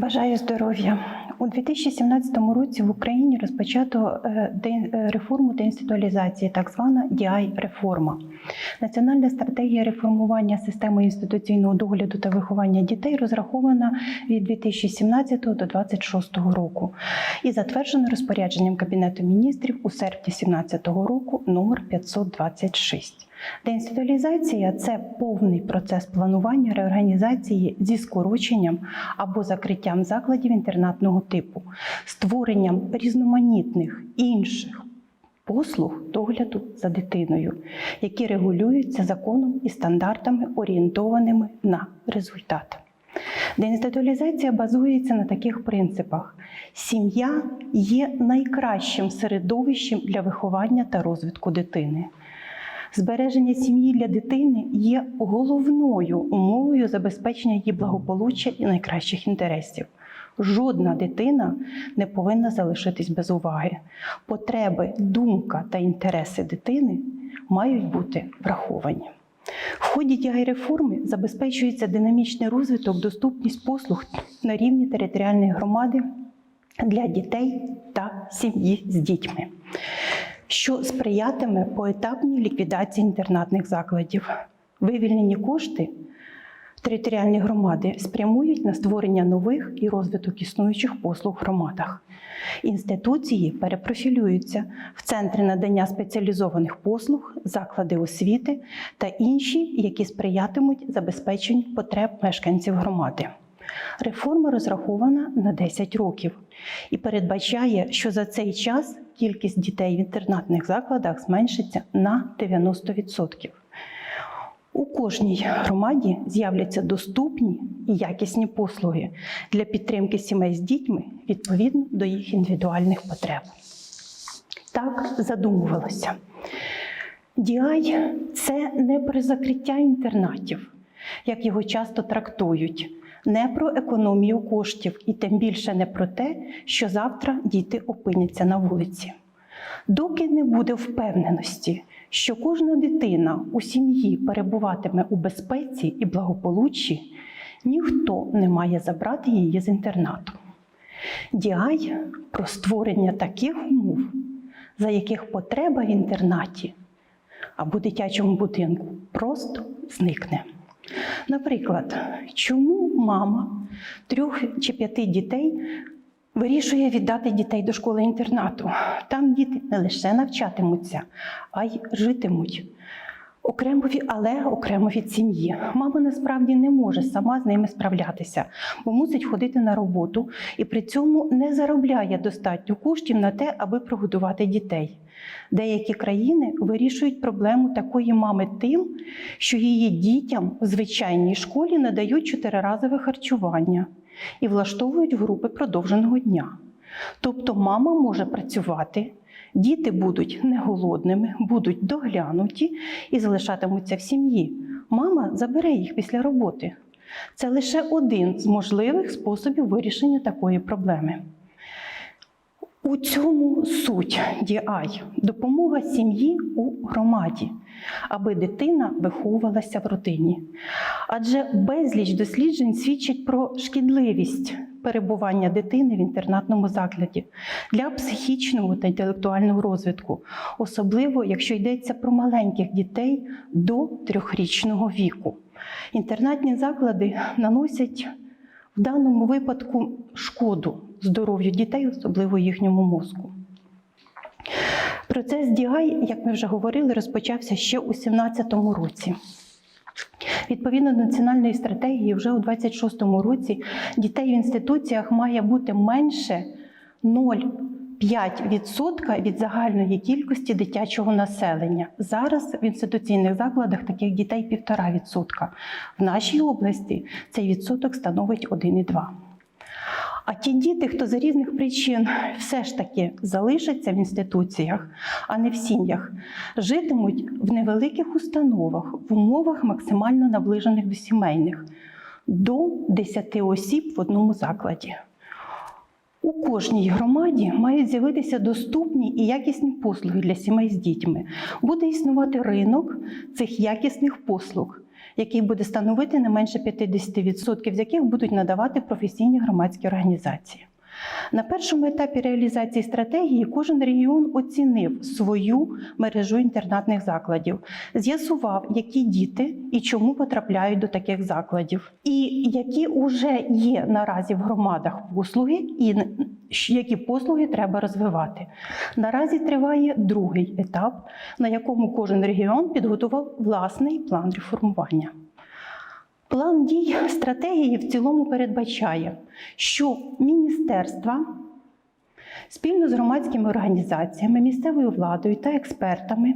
Бажаю здоров'я. У 2017 році в Україні розпочато е, е, реформу деінституалізації, так звана DI-реформа. Національна стратегія реформування системи інституційного догляду та виховання дітей розрахована від 2017 до 2026 року і затверджена розпорядженням Кабінету міністрів у серпні 2017 року номер 526. Деінституалізація це повний процес планування реорганізації зі скороченням або закриттям закладів інтернатного типу, створенням різноманітних інших послуг догляду за дитиною, які регулюються законом і стандартами, орієнтованими на результат. Деінституалізація базується на таких принципах: сім'я є найкращим середовищем для виховання та розвитку дитини. Збереження сім'ї для дитини є головною умовою забезпечення її благополуччя і найкращих інтересів. Жодна дитина не повинна залишитись без уваги. Потреби, думка та інтереси дитини мають бути враховані. В ході діяй реформи забезпечується динамічний розвиток, доступність послуг на рівні територіальної громади для дітей та сім'ї з дітьми що сприятиме поетапній ліквідації інтернатних закладів. Вивільнені кошти територіальні громади спрямують на створення нових і розвиток існуючих послуг в громадах. Інституції перепрофілюються в центри надання спеціалізованих послуг, заклади освіти та інші, які сприятимуть забезпеченню потреб мешканців громади. Реформа розрахована на 10 років і передбачає, що за цей час кількість дітей в інтернатних закладах зменшиться на 90%. У кожній громаді з'являться доступні і якісні послуги для підтримки сімей з дітьми відповідно до їх індивідуальних потреб. Так задумувалося. Діай це не про закриття інтернатів, як його часто трактують, не про економію коштів і тим більше не про те, що завтра діти опиняться на вулиці. Доки не буде впевненості, що кожна дитина у сім'ї перебуватиме у безпеці і благополуччі, ніхто не має забрати її з інтернату. Діай про створення таких умов, за яких потреба в інтернаті або дитячому будинку просто зникне. Наприклад, чому мама трьох чи п'яти дітей вирішує віддати дітей до школи-інтернату? Там діти не лише навчатимуться, а й житимуть. Окремо, але окремо від сім'ї. Мама насправді не може сама з ними справлятися, бо мусить ходити на роботу і при цьому не заробляє достатньо коштів на те, аби прогодувати дітей. Деякі країни вирішують проблему такої мами тим, що її дітям в звичайній школі надають чотириразове харчування і влаштовують групи продовженого дня. Тобто мама може працювати, діти будуть не голодними, будуть доглянуті і залишатимуться в сім'ї. Мама забере їх після роботи. Це лише один з можливих способів вирішення такої проблеми. У цьому суть DI – допомога сім'ї у громаді, аби дитина виховувалася в родині. Адже безліч досліджень свідчить про шкідливість перебування дитини в інтернатному закладі для психічного та інтелектуального розвитку, особливо якщо йдеться про маленьких дітей до трьохрічного віку. Інтернатні заклади наносять в даному випадку шкоду здоров'ю дітей, особливо їхньому мозку. Процес DI, як ми вже говорили, розпочався ще у 2017 році. Відповідно до національної стратегії, вже у 2026 році дітей в інституціях має бути менше 0,5% від загальної кількості дитячого населення. Зараз в інституційних закладах таких дітей 1,5%. В нашій області цей відсоток становить 1,2%. А ті діти, хто за різних причин все ж таки залишаться в інституціях, а не в сім'ях, житимуть в невеликих установах в умовах максимально наближених до сімейних до 10 осіб в одному закладі. У кожній громаді мають з'явитися доступні і якісні послуги для сімей з дітьми. Буде існувати ринок цих якісних послуг, який буде становити не менше 50%, з яких будуть надавати професійні громадські організації. На першому етапі реалізації стратегії кожен регіон оцінив свою мережу інтернатних закладів, з'ясував, які діти і чому потрапляють до таких закладів, і які вже є наразі в громадах послуги, і які послуги треба розвивати. Наразі триває другий етап, на якому кожен регіон підготував власний план реформування. План дій стратегії в цілому передбачає, що міністерства спільно з громадськими організаціями, місцевою владою та експертами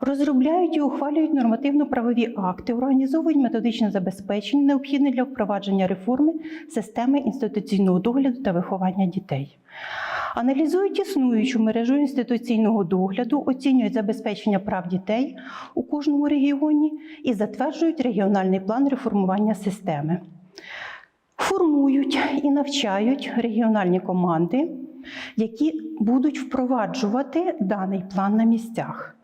розробляють і ухвалюють нормативно-правові акти, організовують методичне забезпечення, необхідне для впровадження реформи системи інституційного догляду та виховання дітей. Аналізують існуючу мережу інституційного догляду, оцінюють забезпечення прав дітей у кожному регіоні і затверджують регіональний план реформування системи. Формують і навчають регіональні команди, які будуть впроваджувати даний план на місцях.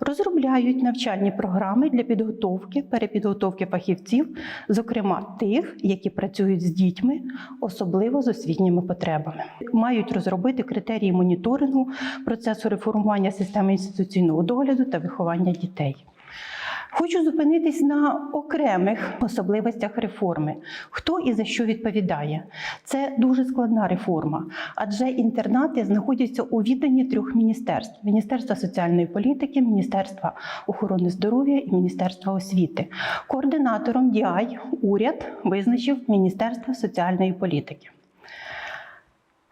Розробляють навчальні програми для підготовки, перепідготовки фахівців, зокрема тих, які працюють з дітьми, особливо з освітніми потребами. Мають розробити критерії моніторингу процесу реформування системи інституційного догляду та виховання дітей. Хочу зупинитись на окремих особливостях реформи. Хто і за що відповідає? Це дуже складна реформа, адже інтернати знаходяться у відданні трьох міністерств: Міністерства соціальної політики, Міністерства охорони здоров'я і Міністерства освіти. Координатором DI уряд визначив Міністерство соціальної політики.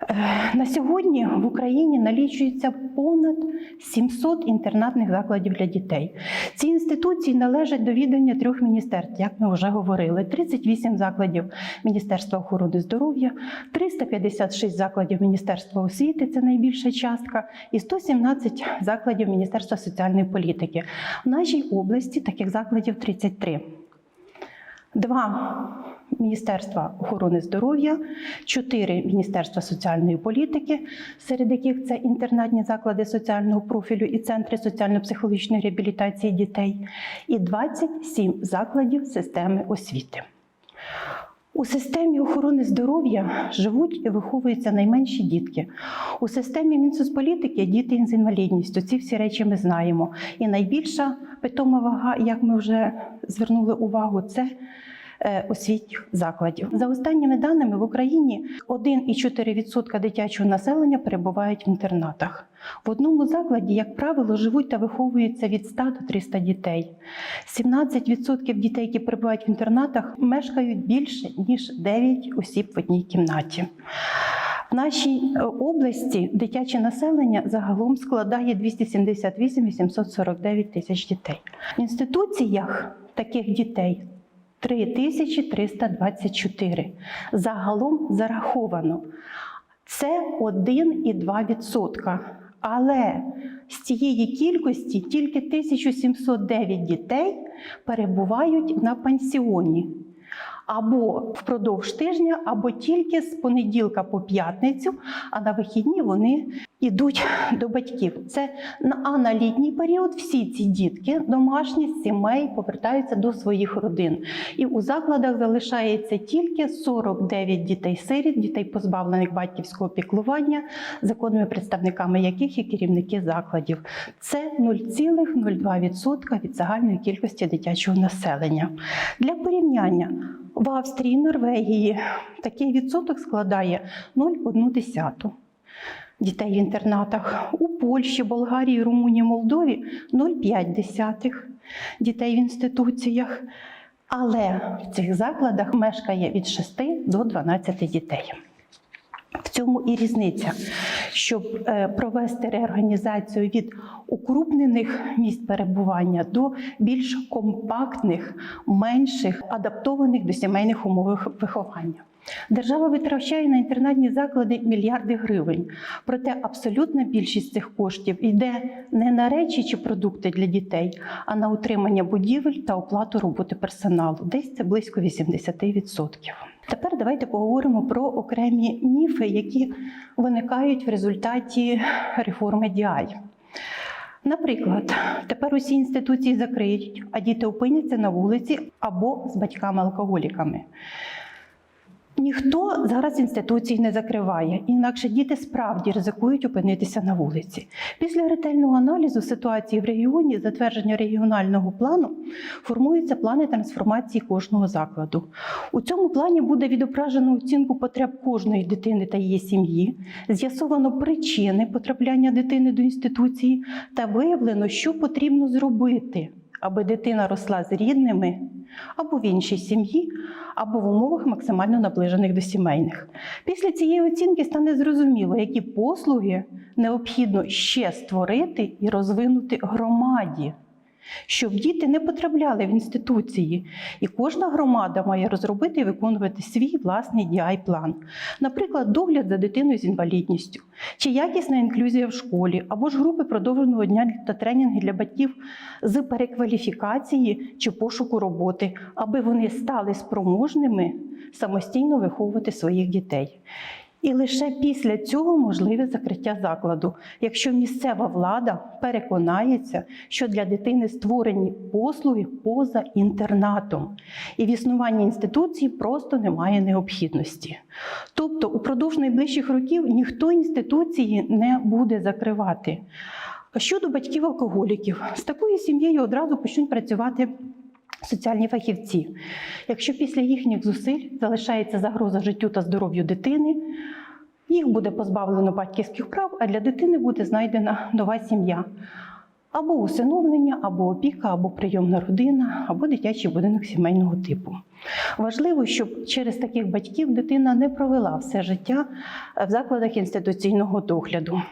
Е, На сьогодні в Україні налічується понад 700 інтернатних закладів для дітей. Ці інституції належать до відання трьох міністерств, як ми вже говорили: 38 закладів Міністерства охорони здоров'я, 356 закладів Міністерства освіти це найбільша частка, і 117 закладів Міністерства соціальної політики. В нашій області таких закладів 33. Два Міністерства охорони здоров'я, чотири Міністерства соціальної політики, серед яких це інтернатні заклади соціального профілю і центри соціально-психологічної реабілітації дітей, і 27 закладів системи освіти. У системі охорони здоров'я живуть і виховуються найменші дітки. У системі Мінсоцполітики діти з інвалідністю. Ці всі речі ми знаємо. І найбільша питома вага, як ми вже звернули увагу, це освітніх закладів. За останніми даними в Україні 1,4% дитячого населення перебувають в інтернатах. В одному закладі, як правило, живуть та виховуються від 100 до 300 дітей. 17% дітей, які перебувають в інтернатах, мешкають більше ніж 9 осіб в одній кімнаті. В нашій е, області дитяче населення загалом складає 278 849 тисяч дітей. В інституціях таких дітей 3324. Загалом зараховано. Це 1,2%. Але з цієї кількості тільки 1709 дітей перебувають на пансіоні. Або впродовж тижня, або тільки з понеділка по п'ятницю, а на вихідні вони йдуть до батьків. Це на- а на літній період всі ці дітки, домашні сімей, повертаються до своїх родин. І у закладах залишається тільки 49 дітей-сиріт, дітей позбавлених батьківського піклування, законними представниками яких є керівники закладів. Це 0,02% від загальної кількості дитячого населення. Для порівняння в Австрії, Норвегії такий відсоток складає 0,1 дітей в інтернатах. У Польщі, Болгарії, Румунії, Молдові 0,5 дітей в інституціях. Але в цих закладах мешкає від 6 до 12 дітей. В цьому і різниця, щоб е, провести реорганізацію від укрупнених місць перебування до більш компактних, менших, адаптованих до сімейних умов виховання. Держава витрачає на інтернатні заклади мільярди гривень. Проте абсолютна більшість цих коштів йде не на речі чи продукти для дітей, а на утримання будівель та оплату роботи персоналу. Десь це близько 80%. Тепер давайте поговоримо про окремі міфи, які виникають в результаті реформи DI. Наприклад, тепер усі інституції закриють, а діти опиняться на вулиці або з батьками-алкоголіками. Ніхто зараз інституції не закриває, інакше діти справді ризикують опинитися на вулиці. Після ретельного аналізу ситуації в регіоні, затвердження регіонального плану, формуються плани трансформації кожного закладу. У цьому плані буде відображено оцінку потреб кожної дитини та її сім'ї, з'ясовано причини потрапляння дитини до інституції та виявлено, що потрібно зробити, аби дитина росла з рідними або в іншій сім'ї, або в умовах максимально наближених до сімейних. Після цієї оцінки стане зрозуміло, які послуги необхідно ще створити і розвинути громаді, щоб діти не потрапляли в інституції, і кожна громада має розробити і виконувати свій власний DI-план. Наприклад, догляд за дитиною з інвалідністю, чи якісна інклюзія в школі, або ж групи продовженого дня та тренінги для батьків з перекваліфікації чи пошуку роботи, аби вони стали спроможними самостійно виховувати своїх дітей. І лише після цього можливе закриття закладу, якщо місцева влада переконається, що для дитини створені послуги поза інтернатом, і в існуванні інституції просто немає необхідності. Тобто, упродовж найближчих років ніхто інституції не буде закривати. Щодо батьків-алкоголіків, з такою сім'єю одразу почнуть працювати соціальні фахівці. Якщо після їхніх зусиль залишається загроза життю та здоров'ю дитини, їх буде позбавлено батьківських прав, а для дитини буде знайдена нова сім'я. Або усиновлення, або опіка, або прийомна родина, або дитячий будинок сімейного типу. Важливо, щоб через таких батьків дитина не провела все життя в закладах інституційного догляду.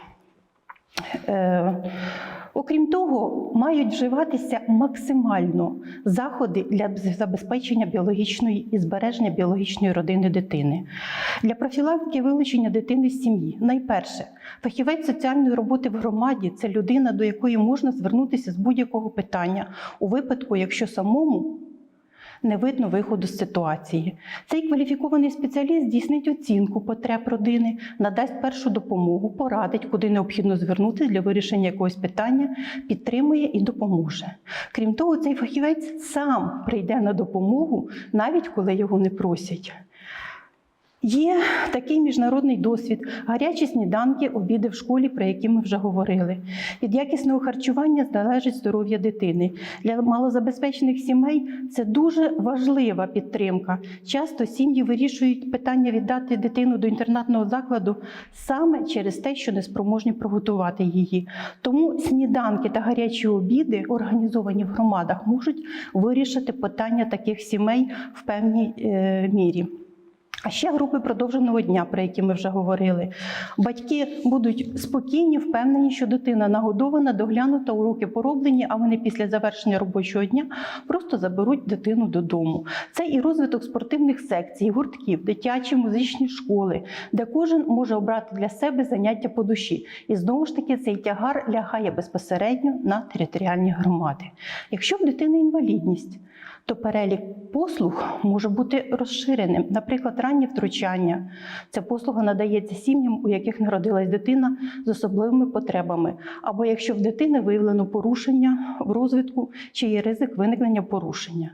Окрім того, мають вживатися максимально заходи для забезпечення біологічної і збереження біологічної родини дитини. Для профілактики вилучення дитини з сім'ї. Найперше, фахівець соціальної роботи в громаді це людина, до якої можна звернутися з будь-якого питання у випадку, якщо самому не видно виходу з ситуації. Цей кваліфікований спеціаліст здійснить оцінку потреб родини, надасть першу допомогу, порадить, куди необхідно звернутися для вирішення якогось питання, підтримує і допоможе. Крім того, цей фахівець сам прийде на допомогу, навіть коли його не просять. Є такий міжнародний досвід, гарячі сніданки, обіди в школі, про які ми вже говорили. Від якісного харчування залежить здоров'я дитини. Для малозабезпечених сімей це дуже важлива підтримка. Часто сім'ї вирішують питання віддати дитину до інтернатного закладу саме через те, що не спроможні приготувати її. Тому сніданки та гарячі обіди, організовані в громадах, можуть вирішити питання таких сімей в певній е, мірі. А ще групи продовженого дня, про які ми вже говорили. Батьки будуть спокійні, впевнені, що дитина нагодована, доглянута, уроки пороблені, а вони після завершення робочого дня просто заберуть дитину додому. Це і розвиток спортивних секцій, гуртків, дитячі музичні школи, де кожен може обрати для себе заняття по душі. І знову ж таки цей тягар лягає безпосередньо на територіальні громади. Якщо в дитини інвалідність, то перелік послуг може бути розширеним. Наприклад, раннє втручання. Ця послуга надається сім'ям, у яких народилась дитина з особливими потребами, або якщо в дитини виявлено порушення в розвитку чи є ризик виникнення порушення.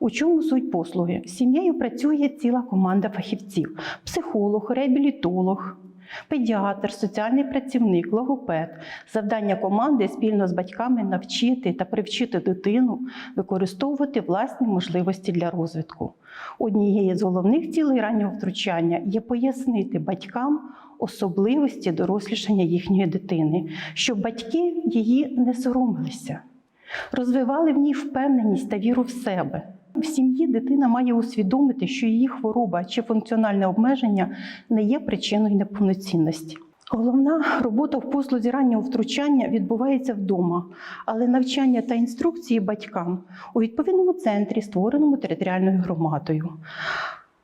У чому суть послуги? З сім'єю працює ціла команда фахівців: психолог, реабілітолог. Педіатр, соціальний працівник, логопед. Завдання команди спільно з батьками навчити та привчити дитину використовувати власні можливості для розвитку. Однією з головних цілей раннього втручання є пояснити батькам особливості дорослішання їхньої дитини, щоб батьки її не соромилися, розвивали в ній впевненість та віру в себе. В сім'ї дитина має усвідомити, що її хвороба чи функціональне обмеження не є причиною неповноцінності. Головна робота в послузі раннього втручання відбувається вдома, але навчання та інструкції батькам у відповідному центрі, створеному територіальною громадою.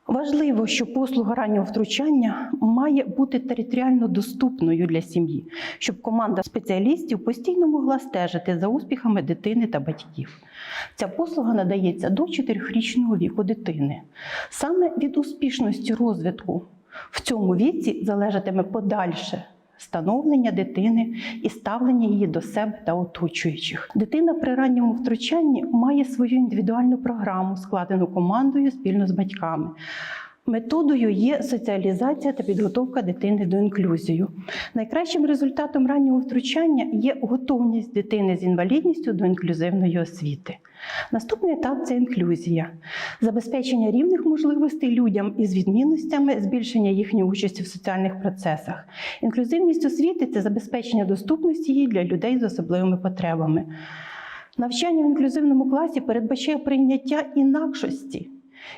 Важливо, що послуга раннього втручання має бути територіально доступною для сім'ї, щоб команда спеціалістів постійно могла стежити за успіхами дитини та батьків. Ця послуга надається до 4-річного віку дитини. Саме від успішності розвитку в цьому віці залежатиме подальше становлення дитини і ставлення її до себе та оточуючих. Дитина при ранньому втручанні має свою індивідуальну програму, складену командою спільно з батьками. Методою є соціалізація та підготовка дитини до інклюзію. Найкращим результатом раннього втручання є готовність дитини з інвалідністю до інклюзивної освіти. Наступний етап це інклюзія, забезпечення рівних можливостей людям із відмінностями, збільшення їхньої участі в соціальних процесах. Інклюзивність освіти це забезпечення доступності її для людей з особливими потребами. Навчання в інклюзивному класі передбачає прийняття інакшості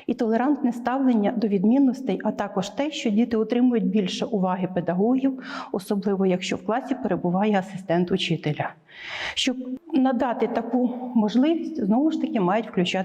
і толерантне ставлення до відмінностей, а також те, що діти отримують більше уваги педагогів, особливо якщо в класі перебуває асистент учителя. Щоб надати таку можливість, знову ж таки мають включатися